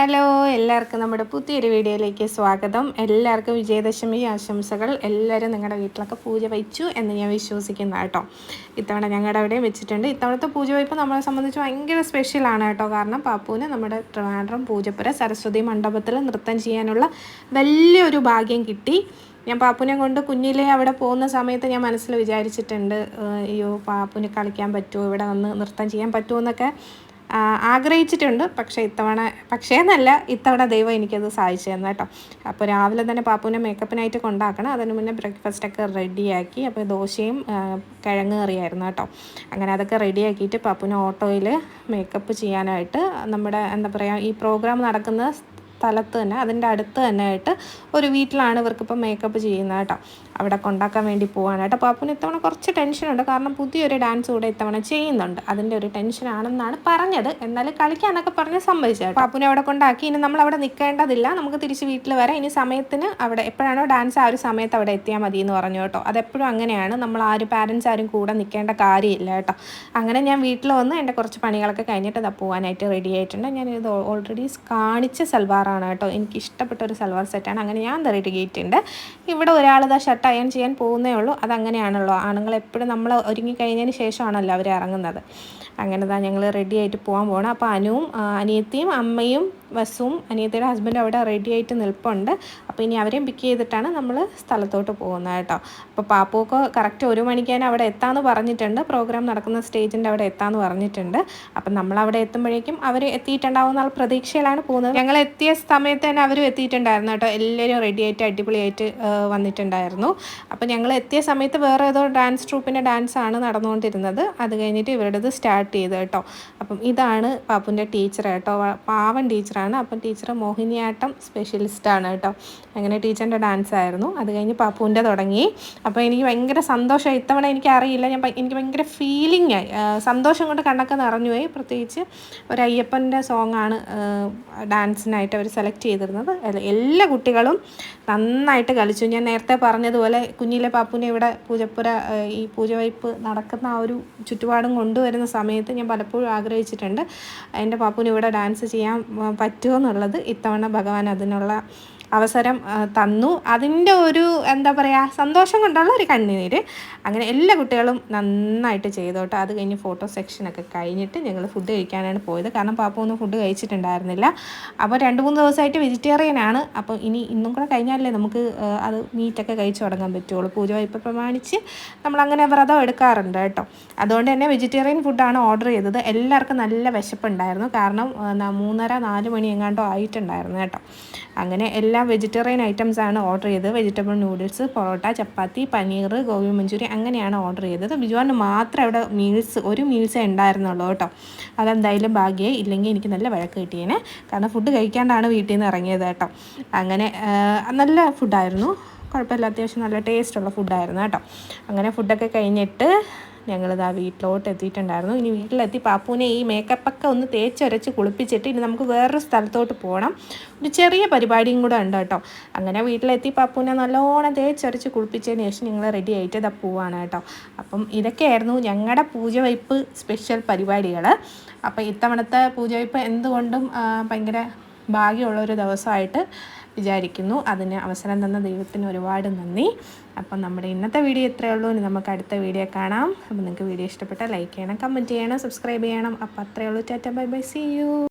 Hello എല്ലാവർക്കും നമ്മുടെ പുതിയൊരു വീഡിയോയിലേക്ക് സ്വാഗതം. എല്ലാവർക്കും വിജയദശമി ആശംസകൾ. എല്ലാവരും നിങ്ങളുടെ വീട്ടിലൊക്കെ പൂജ വയ്ച്ചു എന്ന് ഞാൻ വിശ്വസിക്കുന്ന കേട്ടോ. ഇത്തവണ ഞങ്ങളുടെ അവിടെയും വെച്ചിട്ടുണ്ട്. ഇത്തവണത്തെ പൂജ വയ്പ്പ് നമ്മളെ സംബന്ധിച്ച് ഭയങ്കര സ്പെഷ്യലാണ് കേട്ടോ. കാരണം പാപ്പുവിന് നമ്മുടെ ട്രിവാൻഡ്രം പൂജപ്പുര സരസ്വതി മണ്ഡപത്തിൽ നൃത്തം ചെയ്യാനുള്ള വലിയൊരു ഭാഗ്യം കിട്ടി. ഞാൻ പാപ്പുനെ കൊണ്ട് കുഞ്ഞിലെ അവിടെ പോകുന്ന സമയത്ത് ഞാൻ മനസ്സിൽ വിചാരിച്ചിട്ടുണ്ട് അയ്യോ പാപ്പുന് കളിക്കാൻ പറ്റുമോ? ഇവിടെ വന്ന് നൃത്തം ചെയ്യാൻ പറ്റുമോ? എന്നൊക്കെ. ആഗ്രഹിച്ചിട്ടുണ്ട്. പക്ഷേ ഇത്തവണ പക്ഷേ എന്നല്ല ഇത്തവണ ദൈവം എനിക്കത് സാധിച്ചു കേട്ടോ. അപ്പോൾ രാവിലെ തന്നെ പാപ്പുവിനെ മേക്കപ്പിനായിട്ട് കൊണ്ടാക്കണം. അതിന് മുന്നേ ബ്രേക്ക്ഫാസ്റ്റൊക്കെ റെഡിയാക്കി അപ്പോൾ ദോശയും കിഴങ്ങ് കറിയായിരുന്നു കേട്ടോ. അങ്ങനെ അതൊക്കെ റെഡിയാക്കിയിട്ട് പാപ്പുവിനെ ഓട്ടോയിൽ മേക്കപ്പ് ചെയ്യാനായിട്ട് നമ്മുടെ എന്താ പറയുക ഈ പ്രോഗ്രാം നടക്കുന്ന സ്ഥലത്ത് തന്നെ അതിന്റെ അടുത്ത് തന്നെ ആയിട്ട് ഒരു വീട്ടിലാണ് ഇവർക്കിപ്പോൾ മേക്കപ്പ് ചെയ്യുന്നത് കേട്ടോ അവിടെ കൊണ്ടാക്കാൻ വേണ്ടി പോവാണ് കേട്ടോ പാപ്പുന് ഇത്തവണ കുറച്ച് ടെൻഷനുണ്ട് കാരണം പുതിയൊരു ഡാൻസ് കൂടെ ഇത്തവണ ചെയ്യുന്നുണ്ട്. അതിന്റെ ഒരു ടെൻഷനാണെന്നാണ് പറഞ്ഞത്. എന്നാലും കളിക്കാനൊക്കെ പറഞ്ഞ് സംഭവിച്ചത് പാപ്പുനെ അവിടെ കൊണ്ടാക്കി. ഇനി നമ്മൾ അവിടെ നിൽക്കേണ്ടതില്ല. നമുക്ക് തിരിച്ച് വീട്ടിൽ വരാം. ഇനി സമയത്തിന് അവിടെ എപ്പോഴാണോ ഡാൻസ് ആ ഒരു സമയത്ത് അവിടെ എത്തിയാൽ മതി എന്ന് പറഞ്ഞു കേട്ടോ. അതെപ്പോഴും അങ്ങനെയാണ്. നമ്മൾ ആരും പാരൻസ് ആരും കൂടെ നിൽക്കേണ്ട കാര്യമില്ല കേട്ടോ. അങ്ങനെ ഞാൻ വീട്ടിൽ വന്ന് എന്റെ കുറച്ച് പണികളൊക്കെ കഴിഞ്ഞിട്ട് അത് പോകാനായിട്ട് റെഡി ആയിട്ടുണ്ട്. ഞാൻ ഓൾറെഡി കാണിച്ച സൽവാറാണ് കേട്ടോ. എനിക്ക് ഇഷ്ടപ്പെട്ട ഒരു സൽവാർ സെറ്റാണ് അങ്ങനെ ഞാൻ റെഡി ആയിട്ടുണ്ട് ഇവിടെ ഒരാൾ ഇതാ ഷർട്ട് അയൺ ചെയ്യാൻ പോകുന്നേ ഉള്ളൂ. അതങ്ങനെയാണല്ലോ. ആണുങ്ങൾ എപ്പോഴും നമ്മൾ ഒരുങ്ങി കഴിഞ്ഞതിന് ശേഷമാണല്ലോ അവർ ഇറങ്ങുന്നത്. അങ്ങനെ തന്നെ ഞങ്ങൾ റെഡി ആയിട്ട് പോകാൻ പോകണം അപ്പോൾ അനുവും അനിയത്തിയും അമ്മയും വസുവും അനിയത്തിയുടെ ഹസ്ബൻഡും അവിടെ റെഡി ആയിട്ട് നിൽപ്പുണ്ട്. അപ്പോൾ ഇനി അവരെയും പിക്ക് ചെയ്തിട്ടാണ് നമ്മൾ സ്ഥലത്തോട്ട് പോകുന്നത് കേട്ടോ. അപ്പോൾ പാപ്പുവൊക്കെ കറക്റ്റ് ഒരു മണിക്കാണ് അവിടെ എത്താമെന്ന് പറഞ്ഞിട്ടുണ്ട്. പ്രോഗ്രാം നടക്കുന്ന സ്റ്റേജിന്റെ അവിടെ എത്താമെന്ന് പറഞ്ഞിട്ടുണ്ട്. അപ്പം നമ്മൾ അവിടെ എത്തുമ്പോഴേക്കും അവർ എത്തിയിട്ടുണ്ടാവുന്ന പ്രതീക്ഷയിലാണ് പോകുന്നത്. ഞങ്ങൾ എത്തിയ സമയത്ത് തന്നെ അവരും എത്തിയിട്ടുണ്ടായിരുന്നു കേട്ടോ. എല്ലാവരും റെഡി ആയിട്ട് അടിപൊളിയായിട്ട് വന്നിട്ടുണ്ടായിരുന്നു. അപ്പോൾ ഞങ്ങൾ എത്തിയ സമയത്ത് വേറെ ഏതോ ഡാൻസ് ട്രൂപ്പിന്റെ ഡാൻസ് ആണ് നടന്നുകൊണ്ടിരുന്നത്. അത് കഴിഞ്ഞിട്ട് ഇവരുടേത് സ്റ്റാർട്ട് ചെയ്ത് കേട്ടോ. അപ്പം ഇതാണ് പാപ്പുന്റെ ടീച്ചർ കേട്ടോ. പാവൻ ടീച്ചറാണ് അപ്പം ടീച്ചർ മോഹിനിയാട്ടം സ്പെഷ്യലിസ്റ്റാണ് കേട്ടോ. അങ്ങനെ ടീച്ചറിന്റെ ഡാൻസ് ആയിരുന്നു. അത് കഴിഞ്ഞ് പാപ്പുവിന്റെ തുടങ്ങി. അപ്പോൾ എനിക്ക് ഭയങ്കര സന്തോഷം ഇത്തവണ എനിക്ക് അറിയില്ല. ഞാൻ എനിക്ക് ഭയങ്കര ഫീലിംഗ് ആയി. സന്തോഷം കൊണ്ട് കണ്ണൊക്കെ നിറഞ്ഞുപോയി പ്രത്യേകിച്ച് ഒരു അയ്യപ്പന്റെ സോങ്ങാണ് ഡാൻസിനായിട്ട് അവർ സെലക്ട് ചെയ്തിരുന്നത്. എല്ലാ കുട്ടികളും നന്നായിട്ട് കളിച്ചു. ഞാൻ നേരത്തെ പറഞ്ഞതുപോലെ കുഞ്ഞിലെ പാപ്പുവിനെ ഇവിടെ പൂജപ്പുര ഈ പൂജവയ്പ്പ് നടക്കുന്ന ആ ഒരു ചുറ്റുപാടും കൊണ്ടുവരുന്ന സമയത്ത് ഞാൻ പലപ്പോഴും ആഗ്രഹിച്ചിട്ടുണ്ട്. എന്റെ പാപ്പുവിനെ ഇവിടെ ഡാൻസ് ചെയ്യാൻ പറ്റുമോ എന്നുള്ളത് ഇത്തവണ ഭഗവാൻ അതിനുള്ള അവസരം തന്നു. അതിന്റെ ഒരു എന്താ പറയുക സന്തോഷം കൊണ്ടുള്ള ഒരു കണ്ണുനീര് അങ്ങനെ എല്ലാ കുട്ടികളും നന്നായിട്ട് ചെയ്തോട്ടെ. അത് കഴിഞ്ഞ് ഫോട്ടോ സെക്ഷനൊക്കെ കഴിഞ്ഞിട്ട് ഞങ്ങൾ ഫുഡ് കഴിക്കാനാണ് പോയത്. കാരണം പാപ്പ ഒന്നും ഫുഡ് കഴിച്ചിട്ടുണ്ടായിരുന്നില്ല. അപ്പോൾ രണ്ട് മൂന്ന് ദിവസമായിട്ട് വെജിറ്റേറിയൻ ആണ്. അപ്പോൾ ഇനി ഇന്നും കൂടെ കഴിഞ്ഞാലേ നമുക്ക് അത് മീറ്റൊക്കെ കഴിച്ചു തുടങ്ങാൻ പറ്റുള്ളൂ. പൂജ വായ്പ പ്രമാണിച്ച് നമ്മളങ്ങനെ വ്രതം എടുക്കാറുണ്ട് കേട്ടോ. അതുകൊണ്ട് തന്നെ വെജിറ്റേറിയൻ ഫുഡാണ് ഓർഡർ ചെയ്തത്. എല്ലാവർക്കും നല്ല വിശപ്പുണ്ടായിരുന്നു. കാരണം മൂന്നര നാല് മണി എങ്ങാണ്ടോ ആയിട്ടുണ്ടായിരുന്നു കേട്ടോ. അങ്ങനെ എല്ലാ വെജിറ്റേറിയൻ ഐറ്റംസ് ആണ് ഓർഡർ ചെയ്തത്. Vegetable noodles porotta chapati paneer gobi manchurian അങ്ങനെയാണ് ഓർഡർ ചെയ്തത്. ബിജുവാന് മാത്രമേ അവിടെ മീൽസ് ഒരു മീൽസേ ഉണ്ടായിരുന്നുള്ളൂ കേട്ടോ. അതെന്തായാലും ഭാഗ്യമായി ഇല്ലെങ്കിൽ എനിക്ക് നല്ല വഴക്ക് കിട്ടിയേനെ. കാരണം ഫുഡ് കഴിക്കാണ്ടാണ് വീട്ടിൽ നിന്ന് ഇറങ്ങിയത് കേട്ടോ. അങ്ങനെ നല്ല ഫുഡായിരുന്നു കുഴപ്പമില്ല അത്യാവശ്യം നല്ല ടേസ്റ്റുള്ള ഫുഡായിരുന്നു കേട്ടോ. അങ്ങനെ ഫുഡൊക്കെ കഴിഞ്ഞിട്ട് ഞങ്ങളിതാ വീട്ടിലോട്ട് എത്തിയിട്ടുണ്ടായിരുന്നു ഇനി വീട്ടിലെത്തി പാപ്പുവിനെ ഈ മേക്കപ്പൊക്കെ ഒന്ന് തേച്ചൊരച്ച് കുളിപ്പിച്ചിട്ട് ഇനി നമുക്ക് വേറൊരു സ്ഥലത്തോട്ട് പോകണം ഒരു ചെറിയ പരിപാടിയും കൂടെ ഉണ്ട് കേട്ടോ. അങ്ങനെ വീട്ടിലെത്തി പാപ്പുവിനെ നല്ലോണം തേച്ചൊരച്ച് കുളിപ്പിച്ചതിന് ശേഷം ഞങ്ങൾ റെഡി ആയിട്ട് ഇതാ പോവാണ് കേട്ടോ. അപ്പം ഇതൊക്കെയായിരുന്നു ഞങ്ങളുടെ പൂജ പൂജവയ്പ്പ് സ്പെഷ്യൽ പരിപാടികൾ അപ്പം ഇത്തവണത്തെ പൂജ പൂജവയ്പ്പ് എന്തുകൊണ്ടും ഭയങ്കര ഭാഗ്യമുള്ളൊരു ദിവസമായിട്ട് വിചാരിക്കുന്നു. അതിന് അവസരം തന്ന ദൈവത്തിന് ഒരുപാട് നന്ദി. അപ്പം നമ്മുടെ ഇന്നത്തെ വീഡിയോ ഇത്രയേ ഉള്ളൂ. ഇനി നമുക്ക് അടുത്ത വീഡിയോ കാണാം. അപ്പം നിങ്ങൾക്ക് വീഡിയോ ഇഷ്ടപ്പെട്ടാൽ ലൈക്ക് ചെയ്യണം കമന്റ് ചെയ്യണം സബ്സ്ക്രൈബ് ചെയ്യണം. അപ്പം അത്രയേ ഉള്ളൂ. Tata bye bye. See you